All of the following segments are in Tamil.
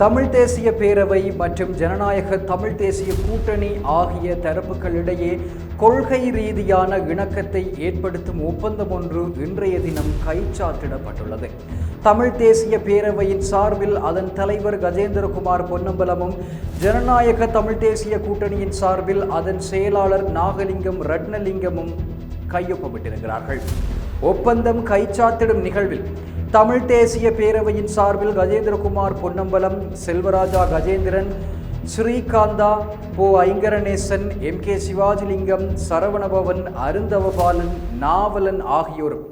தமிழ் தேசிய பேரவை மற்றும் ஜனநாயக தமிழ் தேசிய கூட்டணி ஆகிய தரப்புகளிடையே கொள்கை ரீதியான இணக்கத்தை ஏற்படுத்தும் ஒப்பந்தம் ஒன்று இன்றைய தினம் கைச்சாத்திடப்பட்டுள்ளது. தமிழ் தேசிய பேரவையின் சார்பில் அதன் தலைவர் கஜேந்திரகுமார் பொன்னம்பலமும் ஜனநாயக தமிழ் தேசிய கூட்டணியின் சார்பில் அதன் செயலாளர் நாகலிங்கம் ரட்னலிங்கமும் கையொப்பமிட்டிருக்கிறார்கள். ஒப்பந்தம் கைச்சாத்திடும் நிகழ்வில் தமிழ் தேசிய பேரவையின் சார்பில் கஜேந்திரகுமார் பொன்னம்பலம் செல்வராஜா கஜேந்திரன் ஸ்ரீகாந்தா போ. ஐங்கரணேசன் எம். கே. சிவாஜிலிங்கம் சரவணபவன் அருந்தவபாலன் நாவலன் ஆகியோரும்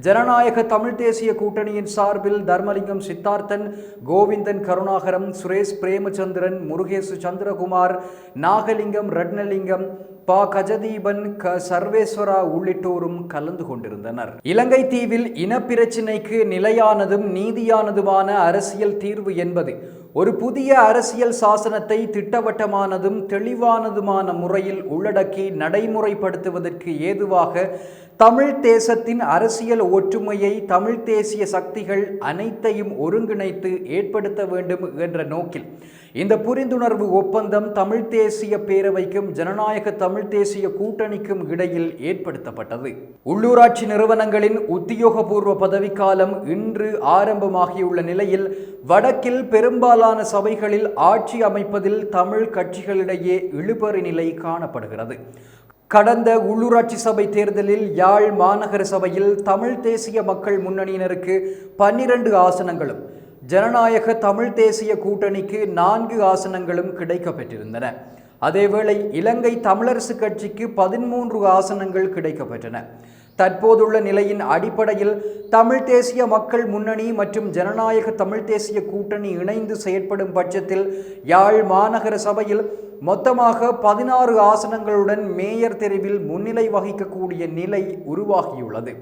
ஜனநாயக தமிழ் தேசிய கூட்டணியின் சார்பில் தர்மலிங்கம் சித்தார்த்தன் கோவிந்தன் கருணாகரம் சுரேஷ் பிரேமச்சந்திரன் முருகேசு சந்திரகுமார் நாகலிங்கம் ரட்னலிங்கம் ப கஜதீபன் க சர்வேஸ்வரா உள்ளிட்டோரும் கலந்து கொண்டிருந்தனர். இலங்கை தீவில் இனப்பிரச்சினைக்கு நிலையானதும் நீதியானதுமான அரசியல் தீர்வு என்பது ஒரு புதிய அரசியல் சாசனத்தை திட்டவட்டமானதும் தெளிவானதுமான முறையில் உள்ளடக்கி நடைமுறைப்படுத்துவதற்கு ஏதுவாக தமிழ் தேசத்தின் அரசியல் ஒற்றுமையை தமிழ் தேசிய சக்திகள் அனைத்தையும் ஒருங்கிணைத்து ஏற்படுத்த வேண்டும் என்ற நோக்கில் இந்த புரிந்துணர்வு ஒப்பந்தம் தமிழ் தேசிய பேரவைக்கும் ஜனநாயக தமிழ் தேசிய கூட்டணிக்கும் இடையில் ஏற்படுத்தப்பட்டது. உள்ளூராட்சி நிறுவனங்களின் உத்தியோகபூர்வ பதவிக்காலம் இன்று ஆரம்பமாகியுள்ள நிலையில் வடக்கில் பெரும்பாலான சபைகளில் ஆட்சி அமைப்பதில் தமிழ் கட்சிகளிடையே இழுபறி நிலை காணப்படுகிறது. கடந்த உள்ளூராட்சி சபை தேர்தலில் யாழ் மாநகர சபையில் தமிழ் தேசிய மக்கள் முன்னணியினருக்கு பன்னிரண்டு ஆசனங்களும் ஜனநாயக தமிழ் தேசிய கூட்டணிக்கு நான்கு ஆசனங்களும் கிடைக்கப்பெற்றிருந்தன. அதேவேளை இலங்கை தமிழரசு கட்சிக்கு பதிமூன்று ஆசனங்கள் கிடைக்கப்பெற்றன. தற்போதுள்ள நிலையின் அடிப்படையில் தமிழ் தேசிய மக்கள் முன்னணி மற்றும் ஜனநாயக தமிழ் தேசிய கூட்டணி இணைந்து செயற்படும் பட்சத்தில் யாழ் மாநகர சபையில் மொத்தமாக பதினாறு ஆசனங்களுடன் மேயர் தெரிவில் முன்னிலை வகிக்கக்கூடிய நிலை உருவாகியுள்ளது.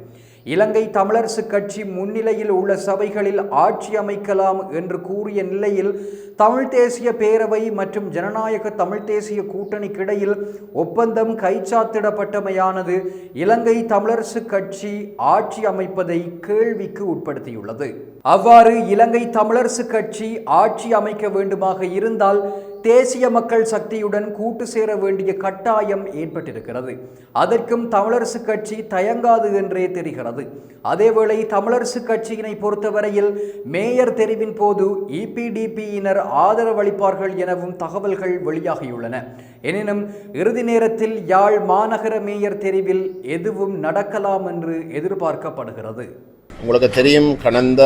இலங்கை தமிழரசு கட்சி முன்னிலையில் உள்ள சபைகளில் ஆட்சி அமைக்கலாம் என்று கூறிய நிலையில் தமிழ் தேசிய பேரவை மற்றும் ஜனநாயக தமிழ் தேசிய கூட்டணிக்கிடையில் ஒப்பந்தம் கைச்சாத்திடப்பட்டமையானது இலங்கை தமிழரசு கட்சி ஆட்சி அமைப்பதை கேள்விக்கு உட்படுத்தியுள்ளது. அவ்வாறு இலங்கை தமிழரசு கட்சி ஆட்சி அமைக்க வேண்டுமாக இருந்தால் தேசிய மக்கள் சக்தியுடன் கூட்டு சேர வேண்டிய கட்டாயம் ஏற்பட்டிருக்கிறது. அதற்கும் தமிழரசு கட்சி தயங்காது என்றே தெரிகிறது. அதேவேளை தமிழரசு கட்சியினை பொறுத்தவரையில் மேயர் தெரிவின் போது இபிடிபியினர் ஆதரவளிப்பார்கள் எனவும் தகவல்கள் வெளியாகியுள்ளன. எனினும் இறுதி நேரத்தில் யாழ் மாநகர மேயர் தெரிவில் எதுவும் நடக்கலாம் என்று எதிர்பார்க்கப்படுகிறது. உங்களுக்கு தெரியும் கடந்த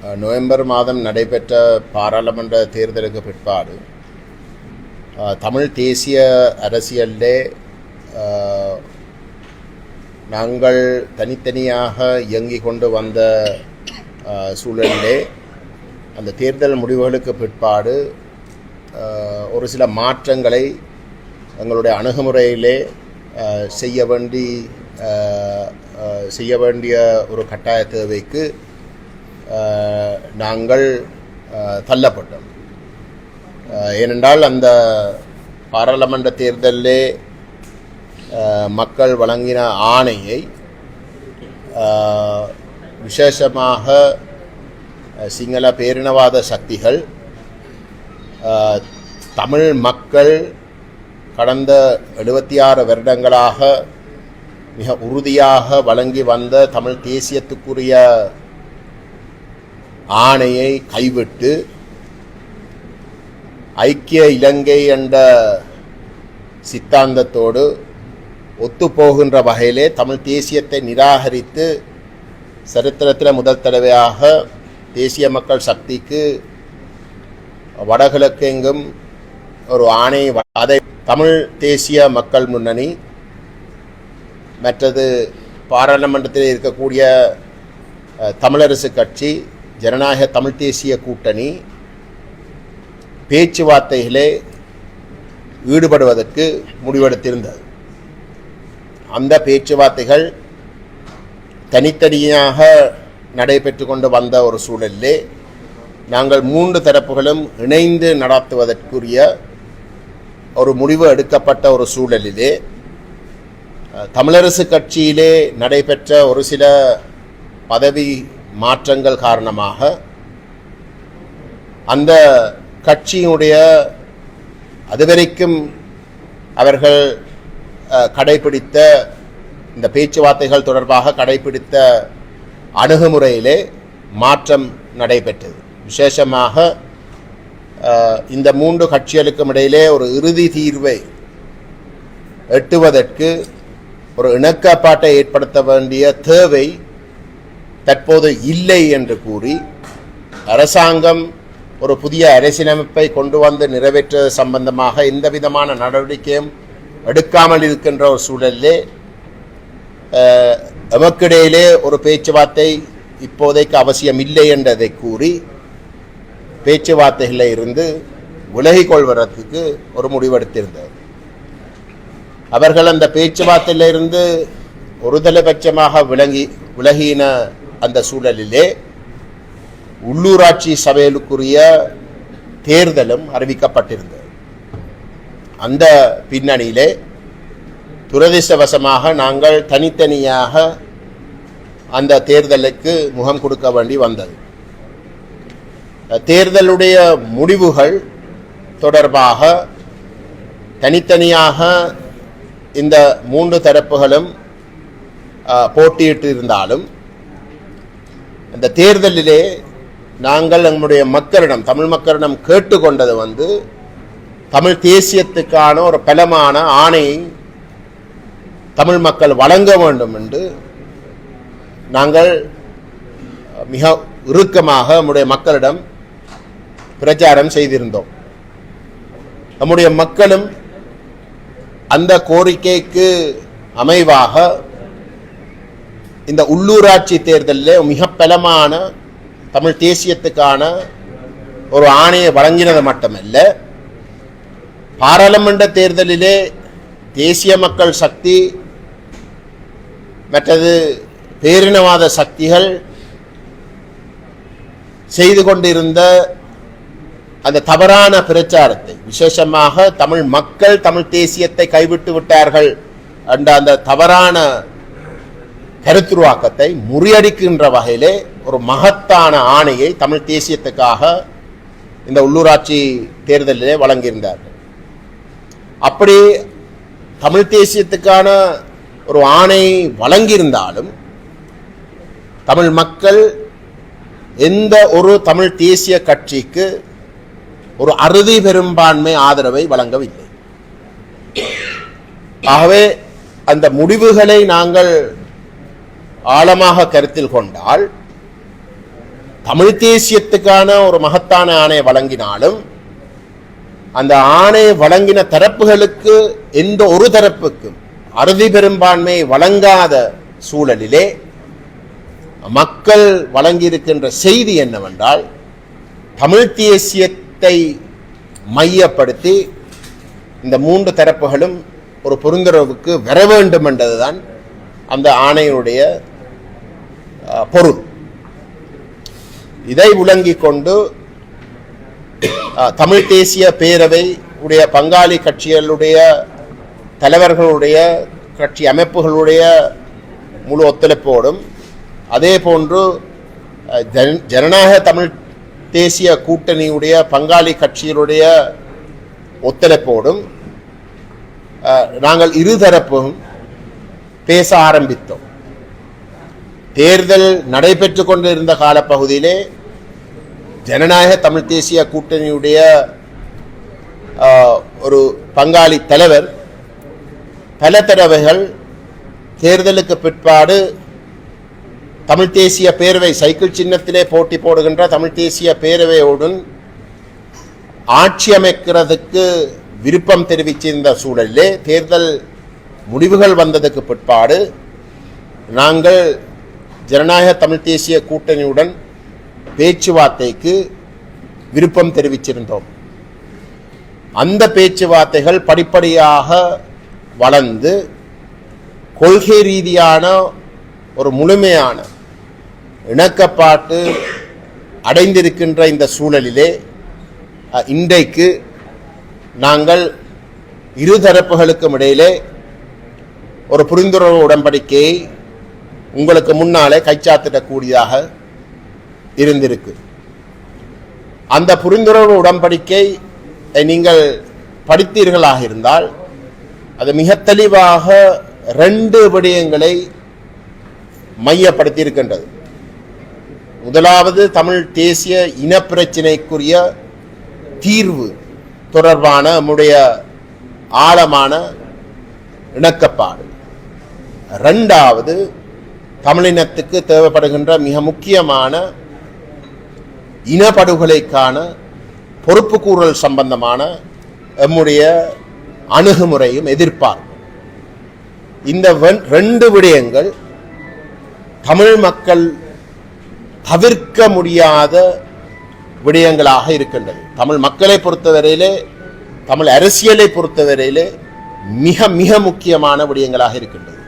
நவம்பர் மாதம் நடைபெற்ற பாராளுமன்ற தேர்தலுக்கு பிற்பாடு தமிழ் தேசிய அரசியலிலே நாங்கள் தனித்தனியாக இயங்கிக் கொண்டு வந்த சூழலிலே அந்த தேர்தல் முடிவுகளுக்கு பிற்பாடு ஒரு சில மாற்றங்களை எங்களுடைய அணுகுமுறையிலே செய்ய வேண்டி செய்ய வேண்டிய ஒரு கட்டாய தேவைக்கு நாங்கள் தள்ளப்பட்டோம். ஏனென்றால் அந்த பாராளுமன்ற தேர்தலிலே மக்கள் வழங்கின ஆணையை விசேஷமாக சிங்கள பேரினவாத சக்திகள் தமிழ் மக்கள் கடந்த எழுபத்தி ஆறு வருடங்களாக மிக உறுதியாக வழங்கி வந்த தமிழ் தேசியத்துக்குரிய ஆணையை கைவிட்டு ஐக்கிய இலங்கை என்ற சித்தாந்தத்தோடு ஒத்துப்போகின்ற வகையிலே தமிழ் தேசியத்தை நிராகரித்து சரித்திரத்தில் முதல் தடவையாக தேசிய மக்கள் சக்திக்கு வடகிழக்கு எங்கும் ஒரு ஆணை அதை தமிழ் தேசிய மக்கள் முன்னணி மற்றது பாராளுமன்றத்தில் இருக்கக்கூடிய தமிழரசு கட்சி ஜனநாயக தமிழ் தேசிய கூட்டணி பேச்சுவார்த்தைகளே ஈடுபடுவதற்கு முடிவெடுத்திருந்தது. அந்த பேச்சுவார்த்தைகள் தனித்தனியாக நடைபெற்று கொண்டு வந்த ஒரு சூழலிலே நாங்கள் மூன்று தரப்புகளும் இணைந்து நடத்துவதற்குரிய ஒரு முடிவு எடுக்கப்பட்ட ஒரு சூழலிலே தமிழரசு கட்சியிலே நடைபெற்ற ஒரு சில பதவி மாற்றங்கள் காரணமாக அந்த கட்சியினுடைய அதுவரைக்கும் அவர்கள் கடைபிடித்த இந்த பேச்சுவார்த்தைகள் தொடர்பாக கடைபிடித்த அணுகுமுறையிலே மாற்றம் நடைபெற்றது. விசேஷமாக இந்த மூன்று கட்சிகளுக்கும் இடையிலே ஒரு இறுதி தீர்வை எட்டுவதற்கு ஒரு இணக்கப்பாட்டை ஏற்படுத்த வேண்டிய தேவை தற்போது இல்லை என்று கூறி அரசாங்கம் ஒரு புதிய அரசியலமைப்பை கொண்டு வந்து நிறைவேற்றுவது சம்பந்தமாக எந்த விதமான நடவடிக்கையும் எடுக்காமல் இருக்கின்ற ஒரு சூழலிலே அஹ், எமக்கிடையிலே ஒரு பேச்சுவார்த்தை இப்போதைக்கு அவசியம் இல்லை என்றதை கூறி பேச்சுவார்த்தைகளில் இருந்து விலகிக் கொள்வதற்கு ஒரு முடிவெடுத்திருந்தது. அவர்கள் அந்த பேச்சுவார்த்தையிலிருந்து ஒருதலைபட்சமாக விளங்கி விலகின அந்த சூழலிலே உள்ளூராட்சி சபைகளுக்குரிய தேர்தலும் அறிவிக்கப்பட்டிருந்தது. அந்த பின்னணியிலே துரதிர்ஷ்டவசமாக நாங்கள் தனித்தனியாக அந்த தேர்தலுக்கு முகம் கொடுக்க வேண்டி வந்தது. தேர்தலுடைய முடிவுகள் தொடர்பாக தனித்தனியாக இந்த மூன்று தரப்புகளும் ஆ, போட்டியிட்டு இருந்தாலும் இந்த தேர்தலிலே நாங்கள் நம்முடைய மக்களிடம் தமிழ் மக்களிடம் கேட்டுக்கொண்டது வந்து தமிழ் தேசியத்துக்கான ஒரு பலமான ஆணையை தமிழ் மக்கள் வழங்க வேண்டும் என்று நாங்கள் மிக இறுக்கமாக நம்முடைய மக்களிடம் பிரச்சாரம் செய்திருந்தோம். நம்முடைய மக்களும் அந்த கோரிக்கைக்கு அமைவாக இந்த உள்ளூராட்சி தேர்தலில் மிக பலமான தமிழ் தேசியத்துக்கான ஒரு ஆணையை வழங்கினது மட்டுமல்ல பாராளுமன்ற தேர்தலிலே தேசிய மக்கள் சக்தி மற்றது பேரினவாத சக்திகள் செய்து கொண்டிருந்த அந்த தவறான பிரச்சாரத்தை விசேஷமாக தமிழ் மக்கள் தமிழ் தேசியத்தை கைவிட்டு விட்டார்கள் என்ற அந்த தவறான கருத்துருவாக்கத்தை முறியடிக்கின்ற வகையிலே ஒரு மகத்தான ஆணையை தமிழ் தேசியத்துக்காக இந்த உள்ளூராட்சி தேர்தலிலே வழங்கியிருந்தார்கள். அப்படி தமிழ் தேசியத்துக்கான ஒரு ஆணை வழங்கியிருந்தாலும் தமிழ் மக்கள் எந்த ஒரு தமிழ் தேசிய கட்சிக்கு ஒரு அறுதி பெரும்பான்மை ஆதரவை வழங்கவில்லை. ஆகவே அந்த முடிவுகளை நாங்கள் ஆழமாக கருத்தில் கொண்டால் தமிழ் தேசியத்துக்கான ஒரு மகத்தான ஆணையை வழங்கினாலும் அந்த ஆணையை வழங்கின தரப்புகளுக்கு எந்த ஒரு தரப்புக்கும் அறுதி பெரும்பான்மை வழங்காத சூழலிலே மக்கள் வழங்கியிருக்கின்ற செய்தி என்னவென்றால் தமிழ் தேசியத்தை மையப்படுத்தி இந்த மூன்று தரப்புகளும் ஒரு புரிந்துணர்வுக்கு வர வேண்டும் என்றதுதான் அந்த ஆணையினுடைய பொருள். இதை விளங்கிக் கொண்டு தமிழ் தேசிய பேரவை உடைய பங்காளி கட்சிகளுடைய தலைவர்களுடைய கட்சி அமைப்புகளுடைய முழு ஒத்துழைப்போடும் அதே போன்று ஜன் ஜன- ஜனநாயக தமிழ் தேசிய கூட்டணியுடைய பங்காளி கட்சிகளுடைய ஒத்துழைப்போடும் நாங்கள் இருதரப்பும் பேச ஆரம்பித்தோம். தேர்தல் நடைபெற்று கொண்டிருந்த காலப்பகுதியிலே ஜனநாயக தமிழ் தேசிய கூட்டணியுடைய ஒரு பங்காளி தலைவர் பல தடவைகள் தேர்தலுக்கு பிற்பாடு தமிழ் தேசிய பேரவை சைக்கிள் சின்னத்திலே போட்டி போடுகின்ற தமிழ் தேசிய பேரவையுடன் ஆட்சி அமைக்கிறதுக்கு விருப்பம் தெரிவிச்சிருந்த சூழலிலே தேர்தல் முடிவுகள் வந்ததுக்கு பிற்பாடு நாங்கள் ஜனநாயக தமிழ் தேசிய கூட்டணியுடன் பேச்சுவார்த்தைக்கு விருப்பம் தெரிவிச்சிருந்தோம். அந்த பேச்சுவார்த்தைகள் படிப்படியாக வளர்ந்து கொள்கை ரீதியான ஒரு முழுமையான இணக்கப்பாட்டு அடைந்திருக்கின்ற இந்த சூழலிலே இன்றைக்கு நாங்கள் இரு தரப்புகளுக்கும் இடையிலே ஒரு புரிந்துணர்வு உடன்படிக்கையை உங்களுக்கு முன்னாலே கைச்சாத்திடக்கூடியதாக இருந்திருக்கு. அந்த புரிந்துணர்வு உடன்படிக்கை நீங்கள் படித்தீர்களாக இருந்தால் அது மிக தெளிவாக ரெண்டு விடயங்களை மையப்படுத்தி இருக்கின்றது முதலாவது தமிழ் தேசிய இனப்பிரச்சினைக்குரிய தீர்வு தொடர்பான நம்முடைய ஆழமான இணக்கப்பாடு. ரெண்டாவது தமிழினத்துக்கு தேவைப்படுகின்ற மிக முக்கியமான இனப்படுகொலைக்கான பொறுப்புக்கூறல் சம்பந்தமான எம்முடைய அணுகுமுறையும் எதிர்பார்ப்பு. இந்த வெண்- ரெண்டு விடயங்கள் தமிழ் மக்கள் தவிர்க்க முடியாத விடயங்களாக இருக்கின்றது. தமிழ் மக்களை பொறுத்தவரையிலே தமிழ் அரசியலை பொறுத்தவரையிலே மிக மிக முக்கியமான விடயங்களாக இருக்கின்றது.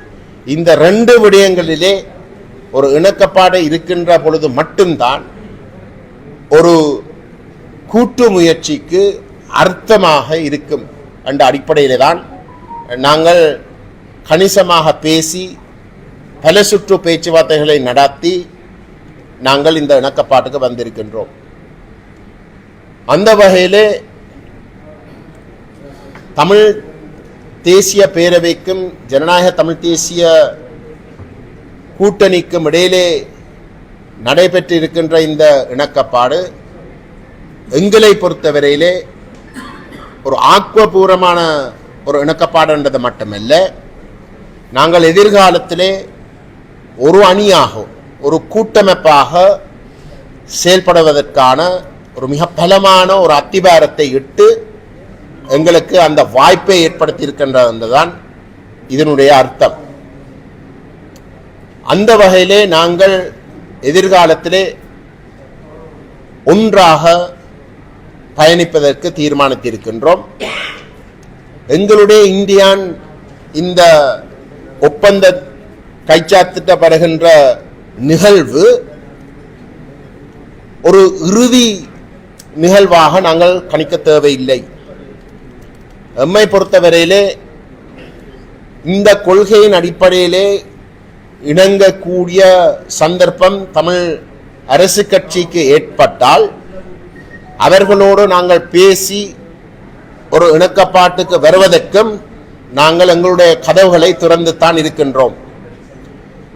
இந்த ரெண்டு விடயங்களிலே ஒரு இணக்கப்பாடு இருக்கின்ற பொழுது மட்டும்தான் ஒரு கூட்டு முயற்சிக்கு அர்த்தமாக இருக்கும் என்ற அடிப்படையிலே தான் நாங்கள் கணிசமாக பேசி பல சுற்று பேச்சுவார்த்தைகளை நடத்தி நாங்கள் இந்த இணக்கப்பாட்டுக்கு வந்திருக்கின்றோம். அந்த வகையிலே தமிழ் தேசிய பேரவைக்கும் ஜனநாயக தமிழ் தேசிய கூட்டணிக்கும் இடையிலே நடைபெற்று இருக்கின்ற இந்த இணக்கப்பாடு எங்களை பொறுத்தவரையிலே ஒரு ஆக்கப்பூர்வமான ஒரு இணக்கப்பாடுன்றது மட்டுமல்ல நாங்கள் எதிர்காலத்திலே ஒரு அணியாக ஒரு கூட்டமைப்பாக செயல்படுவதற்கான ஒரு மிக பலமான ஒரு அத்திபாரத்தை இட்டு எங்களுக்கு அந்த வாய்ப்பை ஏற்படுத்தி இருக்கின்றதுதான் இதனுடைய அர்த்தம். அந்த வகையிலே நாங்கள் எதிர்காலத்திலே ஒன்றாக பயணிப்பதற்கு தீர்மானித்திருக்கின்றோம். எங்களுடைய இந்தியான் இந்த ஒப்பந்த கைச்சாத்திட்டப்படுகின்ற நிகழ்வு ஒரு இறுதி நிகழ்வாக நாங்கள் கணிக்க தேவையில்லை. எம்மை பொறுத்தவரையிலே இந்த கொள்கையின் அடிப்படையிலே இணங்கக்கூடிய சந்தர்ப்பம் தமிழ் அரசு கட்சிக்கு ஏற்பட்டால் அவர்களோடு நாங்கள் பேசி ஒரு இணக்கப்பாட்டுக்கு வருவதற்கும் நாங்கள் எங்களுடைய கதவுகளை திறந்துத்தான் இருக்கின்றோம்.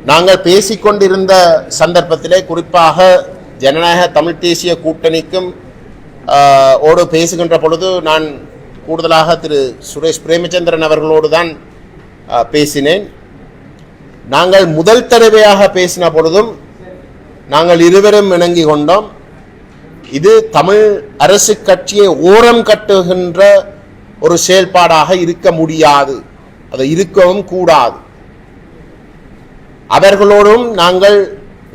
நாங்கள் பேசிக்கொண்டிருந்த சந்தர்ப்பத்திலே குறிப்பாக ஜனநாயக தமிழ் தேசிய கூட்டணிக்கும் ஓடு பேசுகின்ற பொழுது நான் கூடுதலாக திரு சுரேஷ் பிரேமச்சந்திரன் அவர்களோடு தான் பேசினேன். நாங்கள் முதல் தடவையாக பேசின பொழுதும் நாங்கள் இருவரும் இணங்கி கொண்டோம். இது தமிழ் அரசு கட்சியை ஓரம் கட்டுகின்ற ஒரு செயல்பாடாக இருக்க முடியாது. அது இருக்கவும் கூடாது. அவர்களோடும் நாங்கள்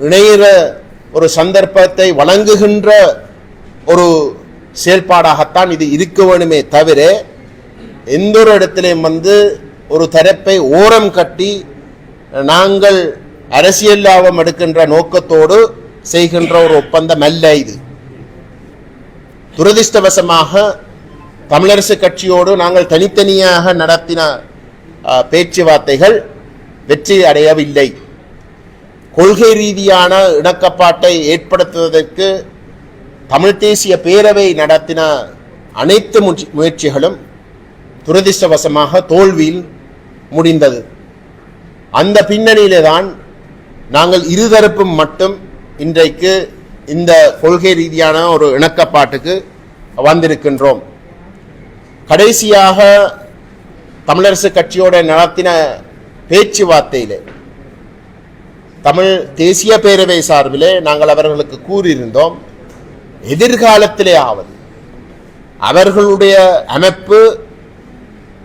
இணைகிற ஒரு சந்தர்ப்பத்தை வழங்குகின்ற ஒரு செயல்பாடாகத்தான் இது இருக்க வேணுமே தவிர எந்த ஒரு இடத்திலையும் வந்து ஒரு தரப்பை ஓரம் கட்டி நாங்கள் அரசியல் லாபம் எடுக்கின்ற நோக்கத்தோடு செய்கின்ற ஒரு ஒப்பந்தம் அல்ல இது. துரதிர்ஷ்டவசமாக தமிழரசு கட்சியோடு நாங்கள் தனித்தனியாக நடத்தின பேச்சுவார்த்தைகள் வெற்றி அடையவில்லை. கொள்கை ரீதியான இணக்கப்பாட்டை ஏற்படுத்துவதற்கு தமிழ் தேசிய பேரவை நடத்தின அனைத்து முயற்சிகளும் துரதிர்ஷ்டவசமாக தோல்வியில் முடிந்தது. அந்த பின்னணியிலே தான் நாங்கள் இருதரப்பும் மட்டும் இன்றைக்கு இந்த கொள்கை ரீதியான ஒரு இணக்கப்பாட்டுக்கு வந்திருக்கின்றோம். கடைசியாக தமிழரசு கட்சியோட நடத்தின பேச்சுவார்த்தையிலே தமிழ் தேசிய பேரவை சார்பிலே நாங்கள் அவர்களுக்கு கூறியிருந்தோம் எதிர்காலத்திலே ஆவது அவர்களுடைய அமைப்பு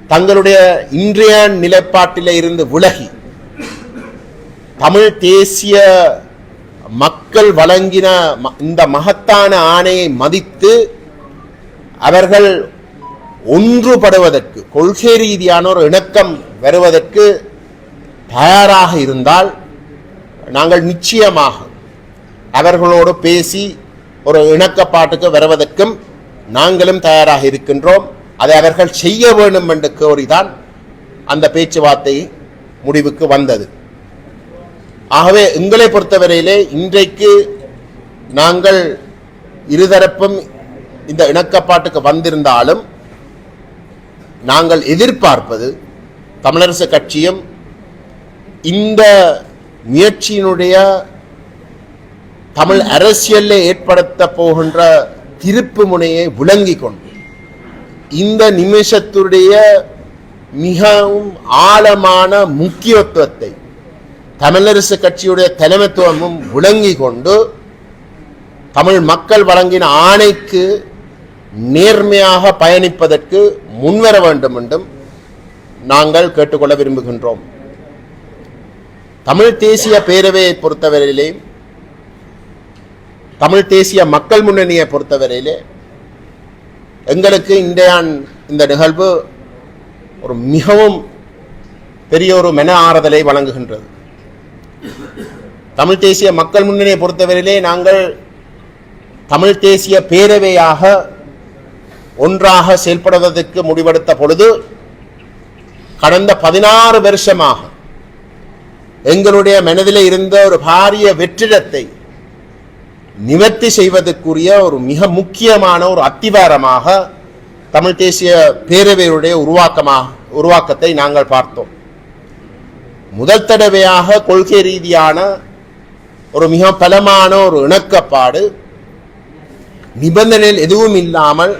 தங்களுடைய இன்றைய நிலைப்பாட்டில இருந்து விலகி தமிழ் தேசிய மக்கள் வழங்கின ம- இந்த மகத்தான ஆணையை மதித்து அவர்கள் ஒன்றுபடுவதற்கு கொள்கை ரீதியான ஒரு இணக்கம் வருவதற்கு தயாராக இருந்தால் நாங்கள் நிச்சயமாக அவர்களோடு பேசி ஒரு இணக்கப்பாட்டுக்கு வருவதற்கும் நாங்களும் தயாராக இருக்கின்றோம். அதை அவர்கள் செய்ய வேண்டும் என்று கோரிதான் அந்த பேச்சுவார்த்தை முடிவுக்கு வந்தது. ஆகவே எங்களை பொறுத்தவரையிலே இன்றைக்கு நாங்கள் இருதரப்பும் இந்த இணக்கப்பாட்டுக்கு வந்திருந்தாலும் நாங்கள் எதிர்பார்ப்பது தமிழரசு கட்சியும் இந்த முயற்சியினுடைய தமிழ் அரசியலில் ஏற்படுத்த போகின்ற திருப்பு முனையை விளங்கி கொண்டு இந்த நிமிஷத்துடைய மிகவும் ஆழமான முக்கியத்துவத்தை தமிழரசு கட்சியுடைய தலைமைத்துவமும் விளங்கி கொண்டு தமிழ் மக்கள் வழங்கின ஆணைக்கு நேர்மையாக பயணிப்பதற்கு முன்வர வேண்டும் என்றும் நாங்கள் கேட்டுக்கொள்ள விரும்புகின்றோம். தமிழ் தேசிய பேரவையை பொறுத்தவரையிலேயே தமிழ் தேசிய மக்கள் முன்னணியை பொறுத்தவரையிலே எங்களுக்கு இன்றையான் இந்த நிகழ்வு ஒரு மிகவும் பெரிய ஒரு மென ஆறுதலை வழங்குகின்றது. தமிழ் தேசிய மக்கள் முன்னணியை பொறுத்தவரையிலே நாங்கள் தமிழ் தேசிய பேரவையாக ஒன்றாக செயல்படுவதற்கு முடிவெடுத்த பொழுது கடந்த பதினாறு வருஷமாக எங்களுடைய மனதில் இருந்த ஒரு பாரிய வெற்றிடத்தை நிவர்த்தி செய்வதற்குரிய ஒரு மிக முக்கியமான ஒரு அத்திவாரமாக தமிழ் தேசிய பேரவையுடைய உருவாக்கமாக உருவாக்கத்தை நாங்கள் பார்த்தோம். முதல் தடவையாக கொள்கை ரீதியான ஒரு மிக பலமான ஒரு இணக்கப்பாடு நிபந்தனைகள் எதுவும் இல்லாமல்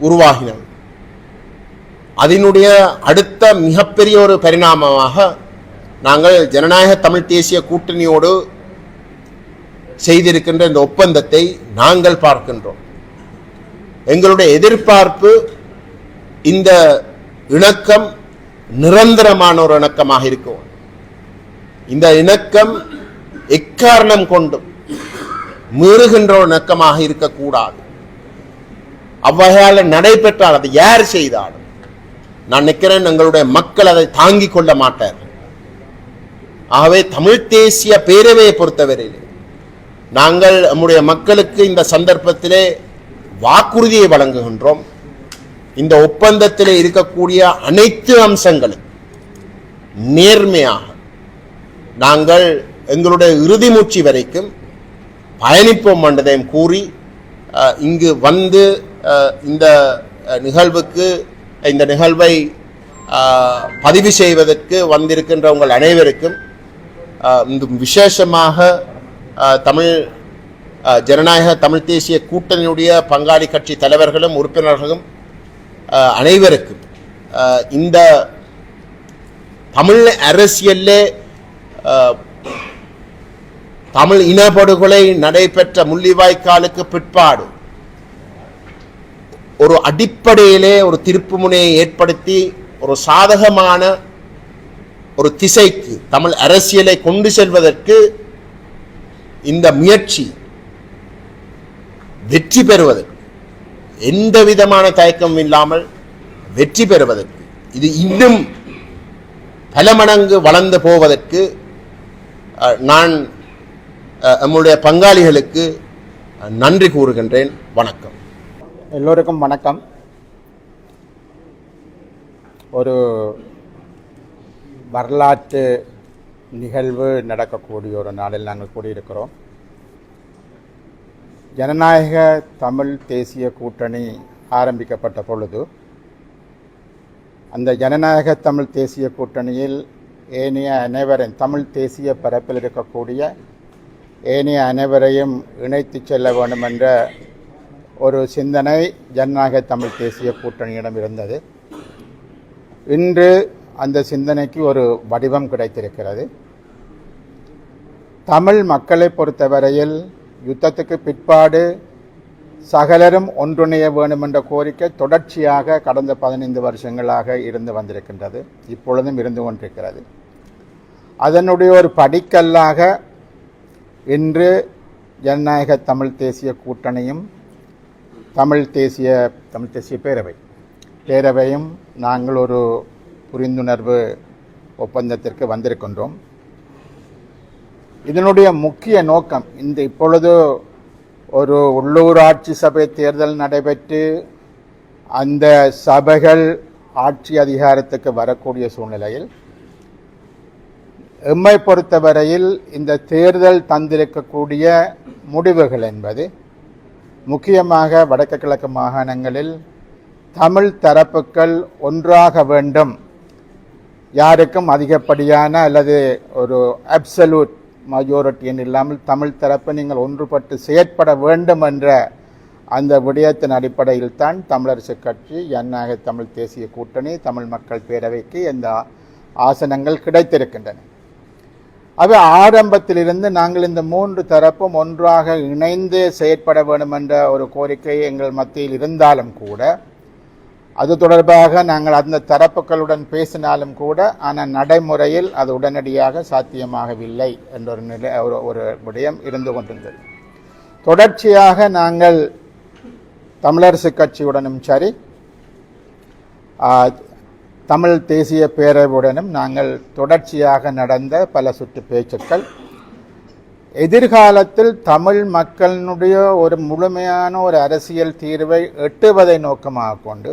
உருவாகினது. அதனுடைய அடுத்த மிகப்பெரிய ஒரு பரிணாமமாக நாங்கள் ஜனநாயக தமிழ் தேசிய கூட்டணியோடு செய்திருக்கின்ற இந்த ஒப்பந்தத்தை நாங்கள் பார்க்கின்றோம். எங்களுடைய எதிர்பார்ப்பு இந்த இணக்கம் நிரந்தரமான ஒரு இணக்கமாக இருக்கும். இந்த இணக்கம் எக்காரணம் கொண்டும் மீறுகின்ற ஒரு இணக்கமாக இருக்கக்கூடாது. அவ்வகையால் நடைபெற்றால் அதை யார் செய்தாலும் நான் நிற்கிறேன் எங்களுடைய மக்கள் அதை தாங்கிக் கொள்ள மாட்டார்கள். ஆகவே தமிழ் தேசிய பேரவையை பொறுத்தவரையில் நாங்கள் நம்முடைய மக்களுக்கு இந்த சந்தர்ப்பத்திலே வாக்குறுதியை வழங்குகின்றோம். இந்த ஒப்பந்தத்தில் இருக்கக்கூடிய அனைத்து அம்சங்களும் நேர்மையாக நாங்கள் எங்களுடைய இறுதி மூச்சு வரைக்கும் பயணிப்போம் என்றதையும் கூறி இங்கு வந்து இந்த நிகழ்வுக்கு இந்த நிகழ்வை பதிவு செய்வதற்கு வந்திருக்கின்ற உங்கள் அனைவருக்கும் இந்த விசேஷமாக தமிழ் ஜனநாயக தமிழ் தேசிய கூட்டணியுடைய பங்காளி கட்சி தலைவர்களும் உறுப்பினர்களும் அனைவருக்கும் இந்த தமிழ் அரசியல்லே தமிழ் இனப்படுகொலை நடைபெற்ற முள்ளிவாய்க்காலுக்கு பிற்பாடு ஒரு அடிப்படையிலே ஒரு திருப்புமுனையை ஏற்படுத்தி ஒரு சாதகமான ஒரு திசைக்கு தமிழ் அரசியலை கொண்டு செல்வதற்கு இந்த முயற்சி வெற்றி பெறுவதற்கு எந்த விதமான தயக்கம் இல்லாமல் வெற்றி பெறுவதற்கு இது இன்னும் பல மடங்கு வளர்ந்து போவதற்கு நான் நம்முடைய பங்காளிகளுக்கு நன்றி கூறுகின்றேன். வணக்கம். எல்லோருக்கும் வணக்கம். ஒரு வரலாற்று நிகழ்வு நடக்கக்கூடிய ஒரு நாளில் நாங்கள் கூடியிருக்கிறோம். ஜனநாயக தமிழ் தேசிய கூட்டணி ஆரம்பிக்கப்பட்ட பொழுது அந்த ஜனநாயக தமிழ் தேசிய கூட்டணியில் ஏனைய அனைவரின் தமிழ் தேசிய பரப்பில் இருக்கக்கூடிய ஏனைய அனைவரையும் இணைத்து செல்ல வேண்டும் என்ற ஒரு சிந்தனை ஜனநாயக தமிழ் தேசிய கூட்டணியிடம் இருந்தது. இன்று அந்த சிந்தனைக்கு ஒரு வடிவம் கிடைத்திருக்கிறது. தமிழ் மக்களை பொறுத்தவரையில் யுத்தத்துக்கு பிற்பாடு சகலரும் ஒன்றுணைய வேண்டும் என்ற கோரிக்கை தொடர்ச்சியாக கடந்த பதினைந்து வருஷங்களாக இருந்து வந்திருக்கின்றது. இப்பொழுதும் இருந்து கொண்டிருக்கிறது. அதனுடைய ஒரு படிக்கல்லாக இன்று ஜனநாயக தமிழ் தேசிய கூட்டணியும் தமிழ் தேசிய தமிழ் தேசிய பேரவை பேரவையும் நாங்கள் ஒரு புரிந்துணர்வு ஒப்பந்தத்திற்கு வந்திருக்கின்றோம். இதனுடைய முக்கிய நோக்கம் இந்த இப்பொழுது ஒரு உள்ளூராட்சி சபை தேர்தல் நடைபெற்று அந்த சபைகள் ஆட்சி அதிகாரத்துக்கு வரக்கூடிய சூழ்நிலையில் எம்மை பொறுத்தவரையில் இந்த தேர்தல் தந்திருக்கக்கூடிய முடிவுகள் என்பது முக்கியமாக வடக்கு கிழக்கு மாகாணங்களில் தமிழ் தரப்புகள் ஒன்றாக வேண்டும் யாருக்கும் அதிகப்படியான அல்லது ஒரு அப்சல்யூட் மஜோரிட்டியின் இல்லாமல் தமிழ் தரப்பு நீங்கள் ஒன்றுபட்டு செயற்பட வேண்டும் என்ற அந்த விடயத்தின் அடிப்படையில் தான் தமிழரசு கட்சி ஜனநாயக தமிழ் தேசிய கூட்டணி தமிழ் மக்கள் பேரவைக்கு இந்த ஆசனங்கள் கிடைத்திருக்கின்றன. அவை ஆரம்பத்திலிருந்து நாங்கள் இந்த மூன்று தரப்பும் ஒன்றாக இணைந்து செயற்பட வேண்டும் என்ற ஒரு கோரிக்கை எங்கள் மத்தியில் இருந்தாலும் கூட அது தொடர்பாக நாங்கள் அந்த தரப்புகளுடன் பேசினாலும் கூட ஆனால் நடைமுறையில் அது உடனடியாக சாத்தியமாகவில்லை என்ற ஒரு நிலை ஒரு ஒரு விடயம் இருந்து கொண்டிருந்தது. தொடர்ச்சியாக நாங்கள் தமிழரசு கட்சியுடனும் சரி தமிழ் தேசிய பேரவையுடனும் நாங்கள் தொடர்ச்சியாக நடந்த பல சுற்று பேச்சுக்கள். எதிர்காலத்தில் தமிழ் மக்களினுடைய ஒரு முழுமையான ஒரு அரசியல் தீர்வை எட்டுவதை நோக்கமாக கொண்டு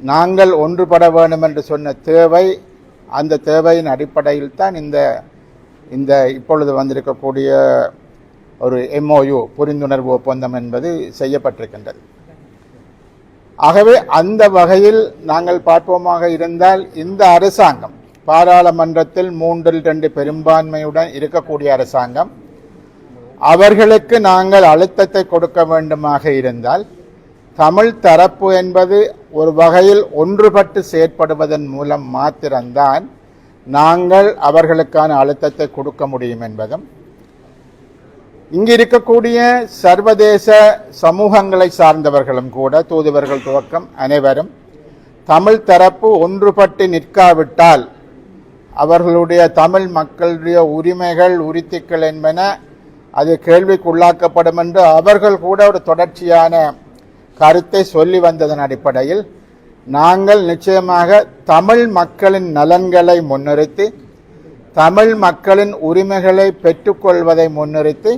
நாங்கள் ஒன்றுபட வேண்டும் என்று சொன்ன தேவை அந்த தேவையின் அடிப்படையில் தான் இந்த இந்த இப்பொழுது வந்திருக்கக்கூடிய ஒரு எம்ஓயு புரிந்துணர்வு ஒப்பந்தம் என்பது செய்யப்பட்டிருக்கின்றது. ஆகவே அந்த வகையில் நாங்கள் பார்ப்போமாக இருந்தால் இந்த அரசாங்கம் பாராளுமன்றத்தில் மூன்றில் ரெண்டு பெரும்பான்மையுடன் இருக்கக்கூடிய அரசாங்கம் அவர்களுக்கு நாங்கள் அழுத்தத்தை கொடுக்க வேண்டுமாக இருந்தால் தமிழ் தரப்பு என்பது ஒரு வகையில் ஒன்றுபட்டு செயற்படுவதன் மூலம் மாத்திரம்தான் நாங்கள் அவர்களுக்கான அழுத்தத்தை கொடுக்க முடியும் என்பதும் இங்கு இருக்கக்கூடிய சர்வதேச சமூகங்களை சார்ந்தவர்களும் கூட தூதுவர்கள் துவக்கம் அனைவரும் தமிழ் தரப்பு ஒன்றுபட்டு நிற்காவிட்டால் அவர்களுடைய தமிழ் மக்களுடைய உரிமைகள் உரித்துக்கள் என்பன அது கேள்விக்குள்ளாக்கப்படும் என்று அவர்கள் கூட ஒரு தொடர்ச்சியான கருத்தை சொல்லி வந்ததன் அடிப்படையில் நாங்கள் நிச்சயமாக தமிழ் மக்களின் நலன்களை முன்னிறுத்தி தமிழ் மக்களின் உரிமைகளை பெற்றுக்கொள்வதை முன்னிறுத்தி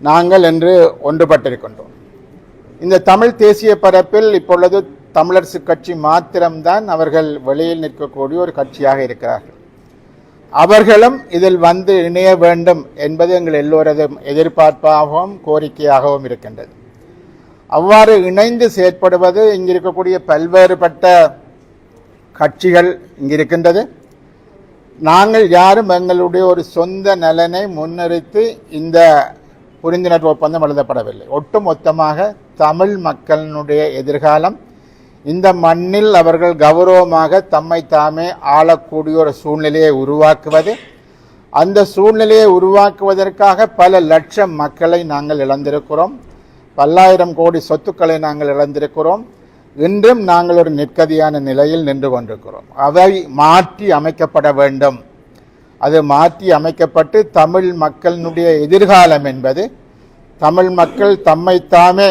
நாங்கள் என்று ஒன்றுபட்டிருக்கின்றோம். இந்த தமிழ் தேசிய பரப்பில் இப்பொழுது தமிழரசு கட்சி மாத்திரம்தான் அவர்கள் வெளியில் நிற்கக்கூடிய ஒரு கட்சியாக இருக்கிறார்கள். அவர்களும் இதில் வந்து இணைய வேண்டும் என்பது எங்கள் எல்லோரதும் எதிர்பார்ப்பாகவும் கோரிக்கையாகவும் இருக்கின்றது. அவ்வாறு இணைந்து செயற்படுவது இங்கிருக்கக்கூடிய பல்வேறுபட்ட கட்சிகள் இங்கு இருக்கின்றது நாங்கள் யாரும் எங்களுடைய ஒரு சொந்த நலனை முன்னிறுத்தி இந்த புரிந்துணர்வு ஒப்பந்தம் எழுதப்படவில்லை. ஒட்டுமொத்தமாக தமிழ் மக்களினுடைய எதிர்காலம் இந்த மண்ணில் அவர்கள் கௌரவமாக தம்மை தாமே ஆளக்கூடிய ஒரு சூழ்நிலையை உருவாக்குவது அந்த சூழ்நிலையை உருவாக்குவதற்காக பல லட்சம் மக்களை நாங்கள் இழந்திருக்கிறோம். பல்லாயிரம் கோடி சொத்துக்களை நாங்கள் இழந்திருக்கிறோம். இன்றும் நாங்கள் ஒரு நிற்கதியான நிலையில் நின்று கொண்டிருக்கிறோம். அவை மாற்றி அமைக்கப்பட வேண்டும். அது மாற்றி அமைக்கப்பட்டு தமிழ் மக்களினுடைய எதிர்காலம் என்பது தமிழ் மக்கள் தம்மைத்தாமே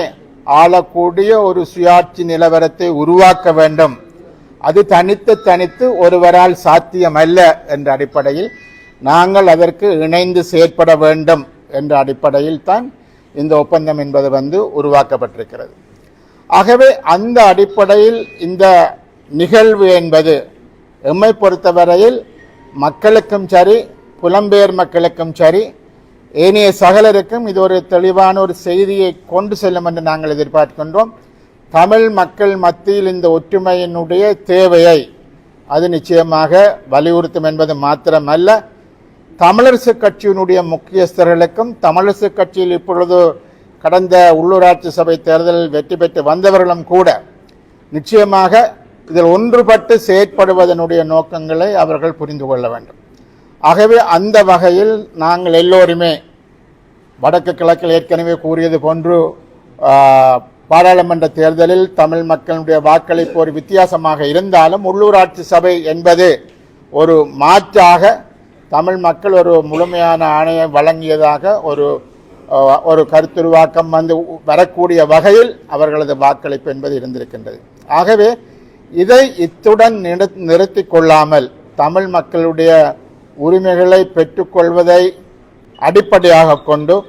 ஆளக்கூடிய ஒரு சுயாட்சி நிலவரத்தை உருவாக்க வேண்டும். அது தனித்து தனித்து ஒருவரால் சாத்தியமல்ல என்ற அடிப்படையில் நாங்கள் அதற்கு இணைந்து செயற்பட வேண்டும் என்ற அடிப்படையில் தான் இந்த ஒப்பந்தம் என்பது வந்து உருவாக்கப்பட்டிருக்கிறது. ஆகவே அந்த அடிப்படையில் இந்த நிகழ்வு என்பது எம்மை பொறுத்தவரையில் மக்களுக்கும் சரி புலம்பெயர் மக்களுக்கும் சரி ஏனைய சகலருக்கும் இது ஒரு தெளிவான ஒரு செய்தியை கொண்டு செல்லும் என்று நாங்கள் எதிர்பார்க்கின்றோம். தமிழ் மக்கள் மத்தியில் இந்த ஒற்றுமையினுடைய தேவையை அது நிச்சயமாக வலியுறுத்தும் என்பது மாத்திரமல்ல. தமிழரசு கட்சியினுடைய முக்கியஸ்தர்களுக்கும் தமிழரசு கட்சியில் இப்பொழுது கடந்த உள்ளூராட்சி சபை தேர்தலில் வெற்றி பெற்று வந்தவர்களும் கூட நிச்சயமாக இதில் ஒன்றுபட்டு செயற்படுவதனுடைய நோக்கங்களை அவர்கள் புரிந்து கொள்ள வேண்டும். ஆகவே அந்த வகையில் நாங்கள் எல்லோருமே வடக்கு கிழக்கில் ஏற்கனவே கூறியது போன்று பாராளுமன்ற தேர்தலில் தமிழ் மக்களுடைய வாக்களிப்பு ஒரு வித்தியாசமாக இருந்தாலும் உள்ளூராட்சி சபை என்பது ஒரு மாற்றாக தமிழ் மக்கள் ஒரு முழுமையான ஆணையை வழங்கியதாக ஒரு ஒரு கருத்துருவாக்கம் வந்து வரக்கூடிய வகையில் அவர்களது வாக்களிப்பு என்பது இருந்திருக்கின்றது. ஆகவே இதை இத்துடன் நிறு- கொள்ளாமல் தமிழ் மக்களுடைய உரிமைகளை பெற்றுக்கொள்வதை அடிப்படையாக கொண்டு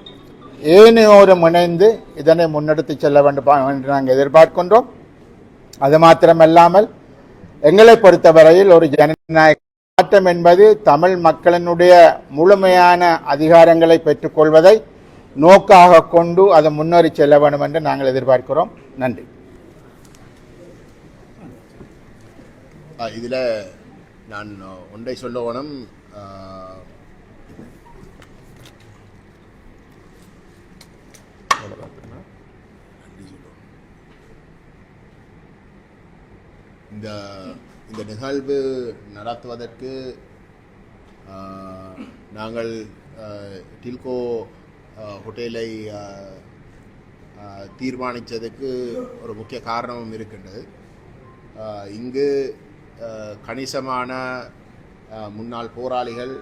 ஏனையோரும் இணைந்து இதனை முன்னெடுத்து செல்ல வேண்டும் என்று நாங்கள் எதிர்பார்க்கின்றோம். அது மாத்திரமல்லாமல் எங்களை பொறுத்தவரையில் ஒரு ஜனநாயக மாற்றம் என்பது தமிழ் மக்களினுடைய முழுமையான அதிகாரங்களை பெற்றுக்கொள்வதை நோக்காக கொண்டு அதை முன்னேறி செல்ல வேண்டும் என்று நாங்கள் எதிர்பார்க்கிறோம். நன்றி. இதில் நான் ஒன்றை சொல்ல வேணும். இந்த இந்த நிகழ்வு நடத்துவதற்கு நாங்கள் டில்கோ ஹோட்டலை தீர்மானித்ததுக்கு ஒரு முக்கிய காரணமும் இருக்கின்றது. இங்கு கணிசமான முன்னாள் போராளிகள்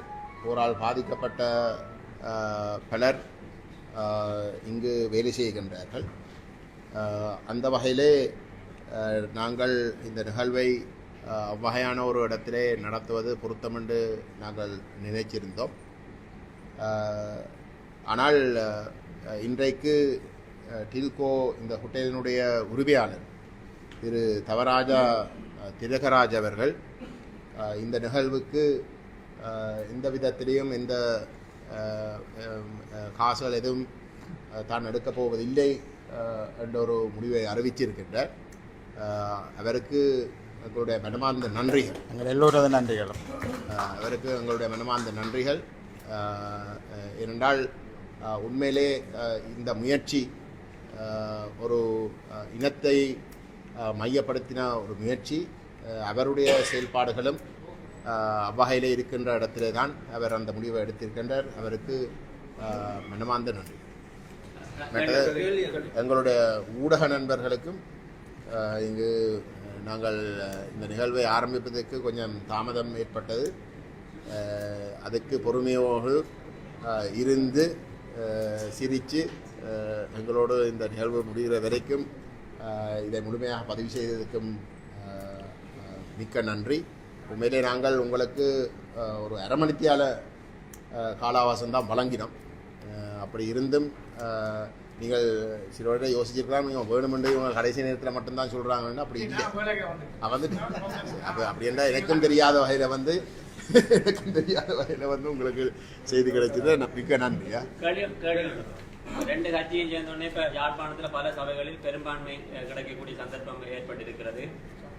போரால் பாதிக்கப்பட்ட பலர் இங்கு வேலை செய்கின்றார்கள். அந்த வகையிலே நாங்கள் இந்த நிகழ்வை வகையான அவ்வகையான ஒரு இடத்திலே நடத்துவது பொருத்தமென்று நாங்கள் நினைச்சிருந்தோம். ஆனால் இன்றைக்கு டில்கோ இந்த ஹோட்டலினுடைய உரிமையாளர் திரு தவராஜா திலகராஜ் அவர்கள் இந்த நிகழ்வுக்கு எந்த விதத்திலையும் எந்த காசுகள் எதுவும் தான் எடுக்கப் போவதில்லை என்ற ஒரு முடிவை அறிவிச்சிருக்கின்றார். அவருக்கு எங்களுடைய மனமார்ந்த நன்றிகள். எங்கள் எல்லோரது நன்றிகளும். அஹ் அவருக்கு எங்களுடைய மனமார்ந்த நன்றிகள். ஏனென்றால் உண்மையிலே இந்த முயற்சி ஒரு இனத்தை மையப்படுத்தின ஒரு முயற்சி. அவருடைய செயல்பாடுகளும் அவ்வகையிலே இருக்கின்ற இடத்திலே தான் அவர் அந்த முடிவை எடுத்திருக்கின்றார். அவருக்கு மனமார்ந்த நன்றி எங்களுடைய ஊடக நண்பர்களுக்கும் இங்கு நாங்கள் இந்த நிகழ்வை ஆரம்பிப்பதற்கு கொஞ்சம் தாமதம் ஏற்பட்டது. அதுக்கு பொறுமையோடு இருந்து சிரித்து எங்களோடு இந்த நிகழ்வு முடிகிற வரைக்கும் இதை முழுமையாக பதிவு செய்ததற்கும் மிக்க நன்றி. உண்மையிலே நாங்கள் உங்களுக்கு ஒரு அரை மணித்தியால காலாவாசம் தான் வழங்கினோம். அப்படி இருந்தும் நீங்கள் சிலரோட யோசிச்சிருக்கலாம் நீங்கள் வேணுமென்று இவங்க கடைசி நேரத்தில் மட்டும்தான் சொல்கிறாங்கன்னு அப்படி இல்லை. வந்துட்டு அப்போ அப்படி என்றால் எனக்கும் தெரியாத வகையில் வந்து எனக்கும் தெரியாத வகையில் வந்து உங்களுக்கு செய்தி கிடைச்சது. நான் மிக்க நன்றியா ரெண்டு கட்சியும் சேர்ந்தோடனே இப்ப யாழ்ப்பாணத்துல பல சபைகளில் பெரும்பான்மை கிடைக்கக்கூடிய சந்தர்ப்பம் ஏற்பட்டிருக்கிறது.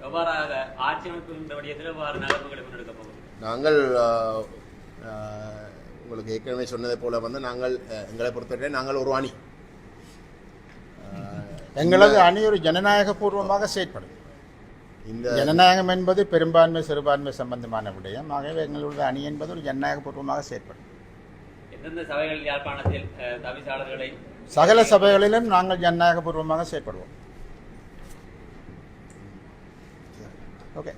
எவ்வாறாக ஆட்சி அமைப்பு விடயத்தில் எவ்வாறு நகர்வுகளை முன்னெடுக்க போகுது? நாங்கள் உங்களுக்கு ஏற்கனவே சொன்னதை போல வந்து நாங்கள் எங்களை பொறுத்தவரை நாங்கள் ஒரு அணி. எங்களது அணி ஒரு ஜனநாயக பூர்வமாக செயற்படும். இந்த ஜனநாயகம் என்பது பெரும்பான்மை சிறுபான்மை சம்பந்தமான விடயம். ஆகவே எங்களுடைய அணி என்பது ஒரு ஜனநாயக பூர்வமாக செயற்படும் சகல சபைகளிலும் நாங்கள் ஜனநாயக பூர்வமாக செயற்படுவோம். ஓகே.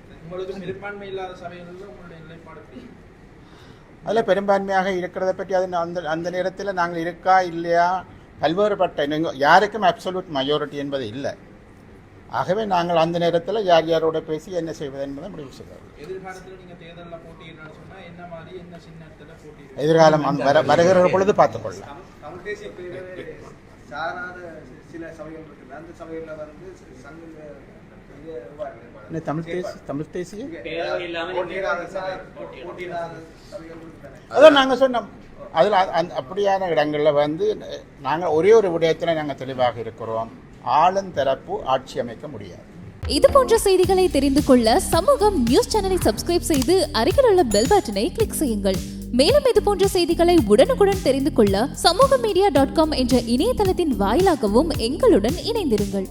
அதில் பெரும்பான்மையாக இருக்கிறத பற்றி அது அந்த அந்த நேரத்தில் நாங்கள் இருக்கா இல்லையா பல்வேறுபட்ட நீங்க- யாருக்கும் அப்சல்யூட் மெஜாரிட்டி என்பது இல்லை. ஆகவே நாங்கள் அந்த நேரத்தில் யார் யாரோட பேசி என்ன செய்வது என்பதை முடிவு செய்வோம் எதிர்காலம் வர வருகிற பொழுது பார்த்துக்கொள்ளலாம். தமிழ் தேசிய தமிழ் தேசிய? அதான் நாங்கள் சொன்னோம். அதில் அந்த அப்படியான இடங்களில் வந்து நாங்கள் ஒரே ஒரு விடயத்தில் நாங்கள் தெளிவாக இருக்கிறோம். ஆளும் தரப்பு ஆட்சி அமைக்க முடியாது. இது போன்ற செய்திகளை தெரிந்து கொள்ள சமூகம் நியூஸ் சேனலை சப்ஸ்கிரைப் செய்து அருகில் உள்ள பெல் பட்டனை கிளிக் செய்யுங்கள். மேலும் இது போன்ற செய்திகளை உடனுக்குடன் தெரிந்து கொள்ள சமூக மீடியா டாட் காம் என்ற இணையதளத்தின் வாயிலாகவும் எங்களுடன் இணைந்திருங்கள்.